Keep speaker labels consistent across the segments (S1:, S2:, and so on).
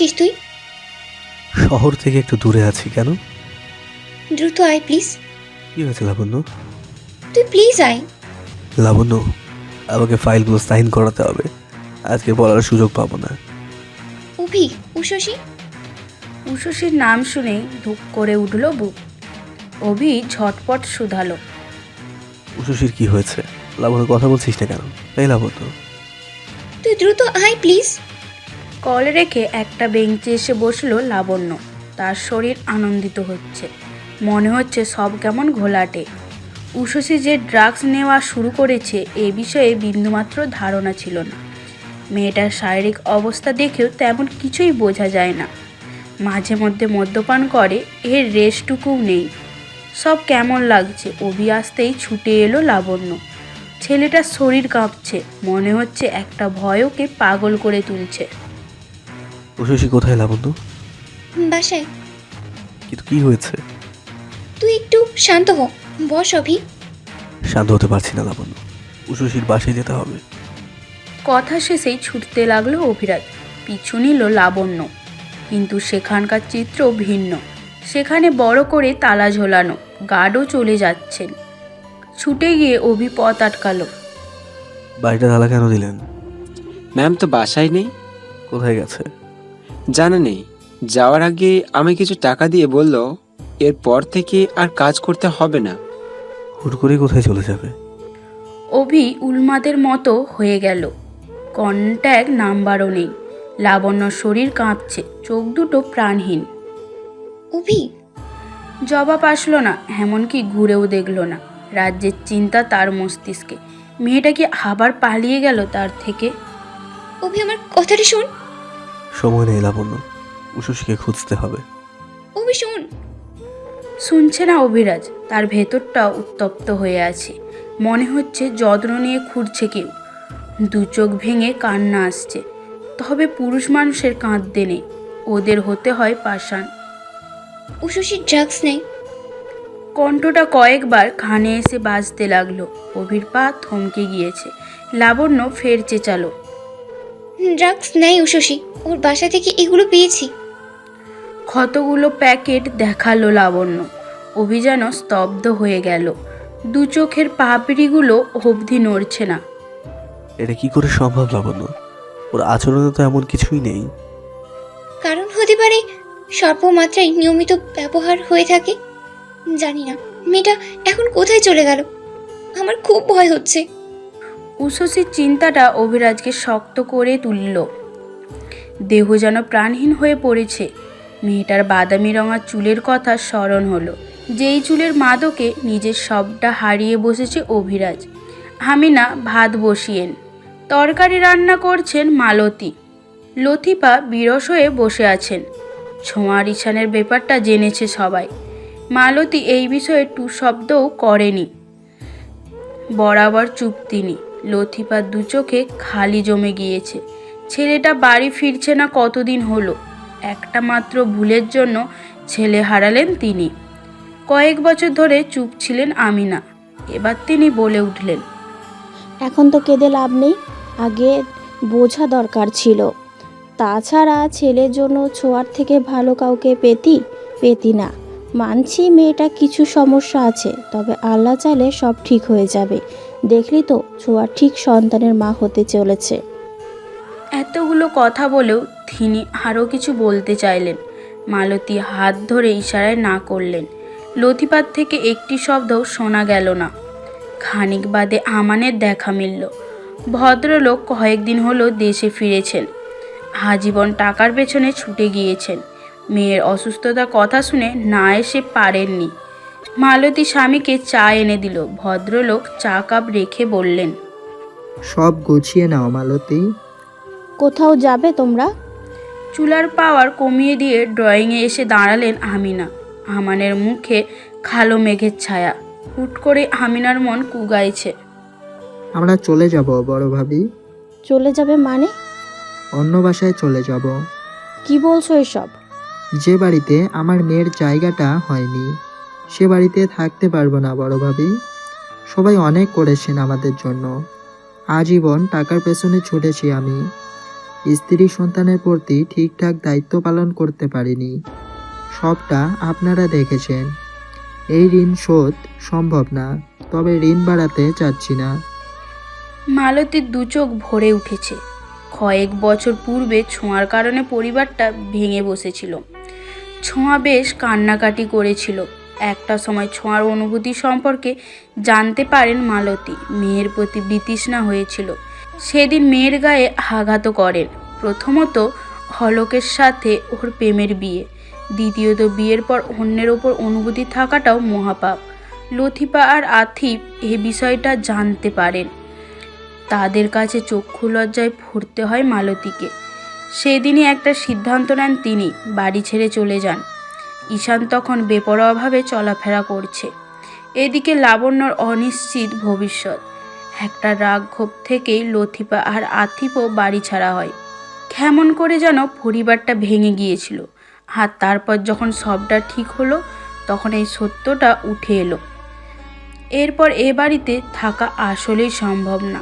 S1: আছিস তুই?
S2: শহর থেকে একটু দূরে আছি কেন?
S1: দ্রুত আয় প্লিজ
S2: কি হয়েছে লাবণ্য?
S1: তুই প্লিজ আয়।
S2: লাবণ্য আমাকে ফাইলগুলো সাইন করাতে হবে। আজকে বলার সুযোগ পাবো না।
S1: অভি উষসী
S3: উষসীর নাম শুনেই ধুক করে উঠল বুক। অভি ঝটপট শুধালো।
S2: উষসীর কি হয়েছে? লাবণ্য কথা বলছিস না কেন? তাই লাবণ্য।
S1: তুই দ্রুত আয় প্লিজ
S3: কল রেখে একটা বেঞ্চে এসে বসল লাবণ্য। তার শরীর আনন্দিত হচ্ছে। মনে হচ্ছে সব কেমন ঘোলাটে। উষসী যে ড্রাগস নেওয়া শুরু করেছে, এ বিষয়ে বিন্দুমাত্র ধারণা ছিল না। মেয়েটার শারীরিক অবস্থা দেখেও তেমন কিছুই বোঝা যায় না। মাঝে মধ্যে মদ্যপান করে, এর রেশটুকুও নেই। সব কেমন লাগছে, অভি আসতেই ছুটে এলো লাবণ্য। ছেলেটার শরীর কাঁপছে, মনে হচ্ছে একটা ভয় ওকে পাগল করে তুলছে।
S2: উষসী কোথায় লাবণ্য
S1: বাসায়।
S2: কিন্তু কি হয়েছে?
S1: তুই একটু শান্ত হ। বস অভি।
S2: শান্ত হতে পারছি না লাবণ্য উষসীর বাসায় যেতে হবে।
S3: কথা শেষেই ছুটতে লাগল অভিরাজ। পিছু নিল লাবণ্য। কিন্তু সেখানকার চিত্র ভিন্ন। সেখানে বড় করে তালা ঝোলানো। গার্ডও চলে যাচ্ছেন। ছুটে গিয়ে অভি পথ আটকালো।
S2: বাড়িটা তালা কেন দিলেন?
S4: ম্যাম তো বাসায় নেই।
S2: কোথায় গেছে?
S4: জানা নেই। যাওয়ার আগে আমি কিছু টাকা দিয়ে বলল এরপর থেকে আর কাজ করতে হবে না।
S2: হুট করেই কোথায় চলে যাবে?
S3: অভি উন্মাদের মতো হয়ে গেল। কন্ট্যাক্ট নাম্বারও নেই। লাবণ্য শরীর কাঁপছে। চোখ দুটো প্রাণহীন।
S1: অভি?
S3: জবাব আসলো না এমনকি ঘুরেও দেখল না। রাজ্যের চিন্তা তার মস্তিষ্কে। মেয়েটা কি আবার পালিয়ে গেল তার থেকে?
S1: অভি আমার কথাটা শোন।
S2: সময় নেই লাবণ্য। উষসীকে খুঁজতে হবে।
S1: অভি শোন
S3: শুনছে না অভিরাজ তার ভেতরটা উত্তপ্ত হয়ে আছে। মনে হচ্ছে যত্ন নিয়ে খুঁড়ছে কেউ। দু চোখ ভেঙে কান্না আসছে। তবে পুরুষ মানুষের কাঁদতে নেই। ওদের হতে হয় পাষাণ।
S1: উষসীর ড্রাগস নেই।
S3: কণ্ঠটা কয়েকবার কানে এসে বাজতে লাগল। অভির পা থমকে গিয়েছে। লাবণ্য ফের চেঁচালো।
S1: ড্রাগস নেই উষসী ওর বাসা থেকে এগুলো পেয়েছি।
S3: ক্ষতগুলো প্যাকেট দেখাল লাবণ্য। অভিযান স্তব্ধ হয়ে গেল। দু চোখের পাপড়িগুলো অবধি নড়ছে না।
S2: এটা কি করে সম্ভব লাবণ্য? ওর আচরণে তো এমন কিছুই নেই।
S1: কারণ হতে পারে স্বল্প মাত্রায় নিয়মিত ব্যবহার হয়ে থাকে। জানি না মেয়েটা এখন কোথায় চলে গেল? আমার খুব ভয় হচ্ছে।
S3: উষসীর চিন্তাটা অভিরাজকে শক্ত করে তুলল। দেহ যেন প্রাণহীন হয়ে পড়েছে। মেয়েটার বাদামি রঙা চুলের কথা স্মরণ হলো। যেই চুলের মাদকে নিজের সবটা হারিয়ে বসেছে অভিরাজ। হামিনা ভাত বসিয়েন। তরকারি রান্না করছেন মালতী। লতিফা বিরস হয়ে বসে আছেন। ছোঁয়ার ইছানের ব্যাপারটা জেনেছে সবাই। মালতী এই বিষয়ে টু শব্দও করেনি। বরাবর চুপ তিনি। লথিপার দু চোখে খালি জমে গিয়েছে। ছেলেটা বাড়ি ফিরছে না কতদিন হলো? একটা মাত্র ভুলের জন্য ছেলে হারালেন তিনি। কয়েক বছর ধরে চুপ ছিলেন আমিনা। এবার তিনি বলে উঠলেন,
S5: এখন তো কেঁদে লাভ নেই, আগে বোঝা দরকার ছিল। তাছাড়া ছেলের জন্য ছোঁয়ার থেকে ভালো কাউকে পেতি পেতি না। মানছি মেয়েটা কিছু সমস্যা আছে, তবে আল্লাহ চাইলে সব ঠিক হয়ে যাবে। দেখলি তো ছোঁয়া ঠিক সন্তানের মা হতে চলেছে।
S3: এতগুলো কথা বলেও তিনি আরও কিছু বলতে চাইলেন। মালতী হাত ধরে ইশারায় না করলেন। লতিপাত থেকে একটি শব্দও শোনা গেল না। খানিক বাদে আমানের দেখা মিলল। ভদ্রলোক কয়েকদিন হলো দেশে ফিরেছেন। আজীবন টাকার পেছনে ছুটে গিয়েছেন। মেয়ের অসুস্থতার কথা শুনে না এসে পারেননি। মালতী স্বামীকে চা এনে দিল। ভদ্রলোক চা কাপ রেখে বললেন
S6: সব গুছিয়ে নাও মালতী।
S5: কোথাও যাবে তোমরা?
S3: চুলার পাওয়ার কমিয়ে দিয়ে ড্রয়িংয়ে এসে দাঁড়ালেন আমিনা। আমানের মুখে খালো মেঘের ছায়া। হুট করে আমিনার মন কুগাইছে।
S6: আমরা চলে যাব বড় ভাবি।
S5: চলে যাবে মানে?
S6: অন্য বাসায় চলে যাব।
S5: কি বলছো এসব?
S6: যে বাড়িতে আমার মেয়ের জায়গাটা হয়নি, সে বাড়িতে থাকতে পারব না বড় ভাবি। সবাই অনেক করেছেন আমাদের জন্য। আজীবন টাকার পেছনে ছুটেছি আমি। স্ত্রী সন্তানের প্রতি ঠিকঠাক দায়িত্ব পালন করতে পারিনি। সবটা আপনারা দেখেছেন। এই ঋণ শোধ সম্ভব না, তবে ঋণ বাড়াতে চাচ্ছি না।
S3: মালতীর দু চোখ ভরে উঠেছে। কয়েক বছর পূর্বে ছোঁয়ার কারণে পরিবারটা ভেঙে বসেছিল। ছোঁয়া বেশ কান্নাকাটি করেছিল। একটা সময় ছোঁয়ার অনুভূতি সম্পর্কে জানতে পারেন মালতী, মেয়ের প্রতি বিতৃষ্ণা হয়েছিল। সেদিন মেয়ের গায়ে আঘাত করেন। প্রথমত হলকের সাথে ওর প্রেমের বিয়ে, দ্বিতীয়ত বিয়ের পর অন্যের ওপর অনুভূতি থাকাটাও মহাপাপ। লথিপা আর আথিপ এ বিষয়টা জানতে পারেন। তাদের কাছে চক্ষু লজ্জায় ফুরতে হয় মালতীকে। সেদিনই একটা সিদ্ধান্ত নেন তিনি, বাড়ি ছেড়ে চলে যান। ঈশান তখন বেপরোয়াভাবে চলাফেরা করছে। এদিকে লাবণ্যর অনিশ্চিত ভবিষ্যৎ। একটা রাগ ক্ষোভ থেকেই লথিপা আর আথিপও বাড়ি ছাড়া হয়। কেমন করে যেন পরিবারটা ভেঙে গিয়েছিল। আর তারপর যখন সবটা ঠিক হলো, তখন এই সত্যটা উঠে এলো। এরপর এ বাড়িতে থাকা আসলেই সম্ভব না।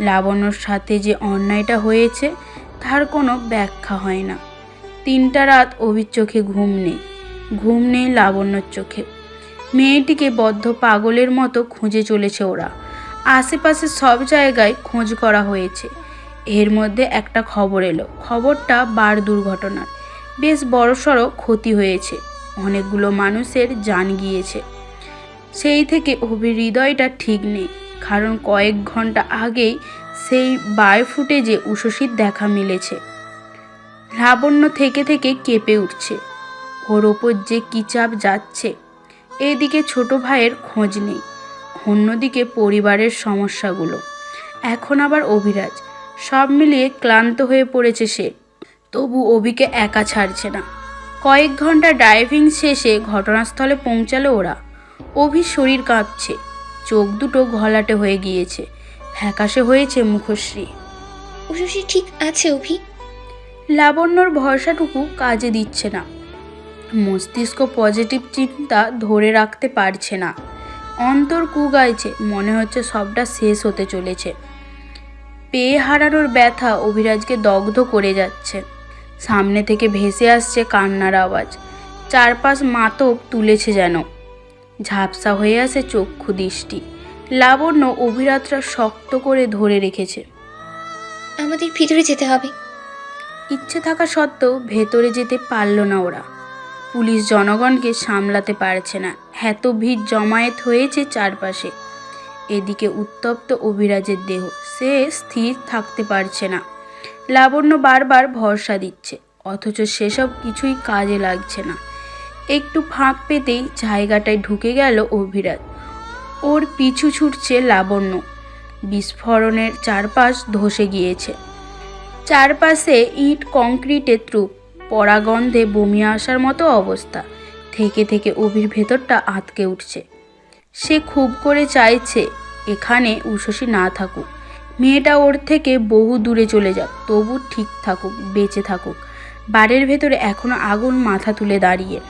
S3: লাবণ্যর সাথে যে অন্যায়টা হয়েছে তার কোনো ব্যাখ্যা হয় না। তিনটা রাত অভির চোখে ঘুম নেই ঘুম নেই লাবণ্যর চোখে। মেয়েটিকে বদ্ধ পাগলের মতো খুঁজে চলেছে ওরা। আশেপাশে সব জায়গায় খোঁজ করা হয়েছে। এর মধ্যে একটা খবর এলো। খবরটা বার দুর্ঘটনার। বেশ বড়সড় ক্ষতি হয়েছে। অনেকগুলো মানুষের জান গিয়েছে। সেই থেকে অভির হৃদয়টা ঠিক নেই। কারণ কয়েক ঘণ্টা আগেই সেই বায় ফুটেজে উষসীর দেখা মিলেছে। লাবণ্য থেকে থেকে কেঁপে উঠছে। ওর ওপর যে কী চাপ যাচ্ছে, এদিকে ছোট ভাইয়ের খোঁজ নেই, অন্যদিকে পরিবারের সমস্যাগুলো। এখন আবার অভিরাজ, সব মিলিয়ে ক্লান্ত হয়ে পড়েছে সে। তবু অভিকে একা ছাড়ছে না। কয়েক ঘণ্টা ড্রাইভিং শেষে ঘটনাস্থলে পৌঁছালো ওরা। অভির শরীর কাঁপছে। চোখ দুটো ঘলাটে হয়ে গিয়েছে। ফ্যাকাশে হয়েছে মুখশ্রী।
S1: উষসী ঠিক আছে অভি।
S3: লাবণ্যর ভরসাটুকু কাজে দিচ্ছে না। মস্তিষ্ক পজিটিভ চিন্তা ধরে রাখতে পারছে না। অন্তর কুগাইছে মনে হচ্ছে সবটা শেষ হতে চলেছে। পেয়ে হারানোর ব্যথা অভিরাজকে দগ্ধ করে যাচ্ছে। সামনে থেকে ভেসে আসছে কান্নার আওয়াজ। চারপাশ মাতব তুলেছে যেন। ঝাপসা হয়ে আসে চক্ষু দৃষ্টি। লাবণ্য অভিরাতরা শক্ত করে ধরে রেখেছে।
S1: আমাদের ভিতরে যেতে হবে।
S3: ইচ্ছে থাকা সত্ত্বেও ভেতরে যেতে পারল না ওরা। পুলিশ জনগণকে সামলাতে পারছে না। এত ভিড় জমায়েত হয়েছে চারপাশে। এদিকে উত্তপ্ত অভিরাজের দেহ। সে স্থির থাকতে পারছে না। লাবণ্য বারবার ভরসা দিচ্ছে। অথচ সেসব কিছুই কাজে লাগছে না। একটু ফাঁক পেতেই জায়গাটায় ঢুকে গেল অভিরাজ। ওর পিছু ছুটছে লাবণ্য। বিস্ফোরণের চারপাশ ধসে গিয়েছে। চারপাশে ইট কংক্রিটের ত্রুপ, পরাগন্ধে বমি আসার মতো অবস্থা। থেকে থেকে অভির ভেতরটা আটকে উঠছে। সে খুব করে চাইছে, এখানে উষসী না থাকুক। মেয়েটা ওর থেকে বহু দূরে চলে যাক, তবু ঠিক থাকুক, বেঁচে থাকুক। বাড়ির ভেতরে এখনও আগুন মাথা তুলে দাঁড়িয়ে।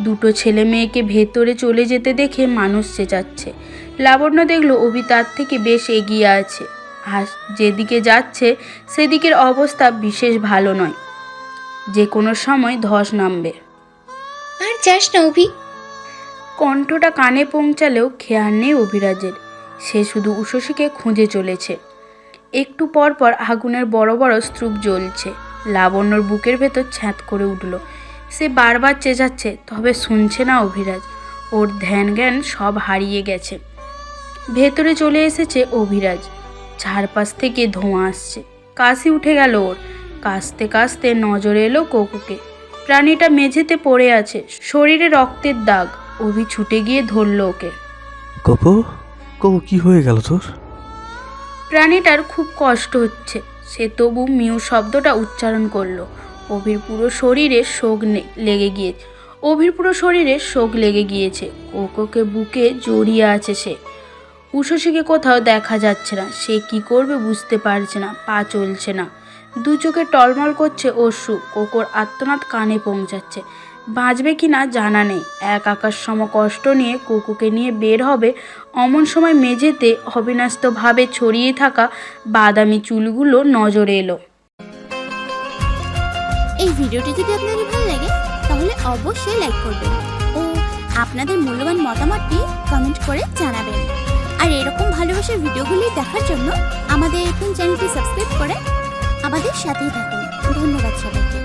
S3: দুটো ছেলে মেয়েকে ভেতরে চলে যেতে দেখে মানুষ চেঁচাচ্ছে। লাবণ্য দেখল অভি তার থেকে বেশ এগিয়ে আছে। আর যেদিকে যাচ্ছে সেদিকের অবস্থা বিশেষ ভালো নয়। যে কোনো সময় ধস নামবে।
S1: আর যাস না অভি।
S3: কণ্ঠটা কানে পৌঁছালেও খেয়াল নেই অভিরাজের। সে শুধু উষসীকে খুঁজে চলেছে। একটু পর পর আগুনের বড় বড় স্তূপ জ্বলছে। লাবণ্যর বুকের ভেতর ছ্যাঁত করে উঠল। সে বারবার চেঁচাচ্ছে তবে শুনছে না অভিরাজ। ওর ধ্যান জ্ঞান সব হারিয়ে গেছে। ভেতরে চলে এসেছে অভিরাজ। চারপাশ থেকে ধোঁয়া আসছে। কাশি উঠে গেল ওর। কাশতে কাশতে নজরে এলো কোকুকে। প্রাণীটা মেঝেতে পড়ে আছে শরীরে রক্তের দাগ। অভি ছুটে গিয়ে ধরল ওকে।
S2: কোকো কোকো কি হয়ে গেল তোর?
S3: প্রাণীটার খুব কষ্ট হচ্ছে। সে তবু মিউ শব্দটা উচ্চারণ করল। অভির পুরো শরীরে শোক লেগে গিয়ে অভির পুরো শরীরে শোক লেগে গিয়েছে। কোকোকে বুকে জড়িয়ে আছে সে। উষসীকে কোথাও দেখা যাচ্ছে না। সে কি করবে বুঝতে পারছে না। পা চলছে না। দু চোখে টলমল করছে অশ্রু। কোকোর আত্মনাদ কানে পৌঁছাচ্ছে। বাঁচবে কি না জানা নেই। এক আকাশ সম কষ্ট নিয়ে কুকুকে নিয়ে বের হবে। অমন সময় মেঝেতে অবিন্যস্তভাবে ছড়িয়ে থাকা বাদামি চুলগুলো নজরে এলো।
S7: এই ভিডিওটি যদি আপনাদের ভালো লাগে, তাহলে অবশ্যই লাইক করবেন। ও আপনাদের মূল্যবান মতামতটি কমেন্ট করে জানাবেন। আর এরকম ভালোবাসার ভিডিওগুলি দেখার জন্য আমাদের এখন চ্যানেলটি সাবস্ক্রাইব করে আমাদের সাথেই থাকুন। ধন্যবাদ সবাইকে।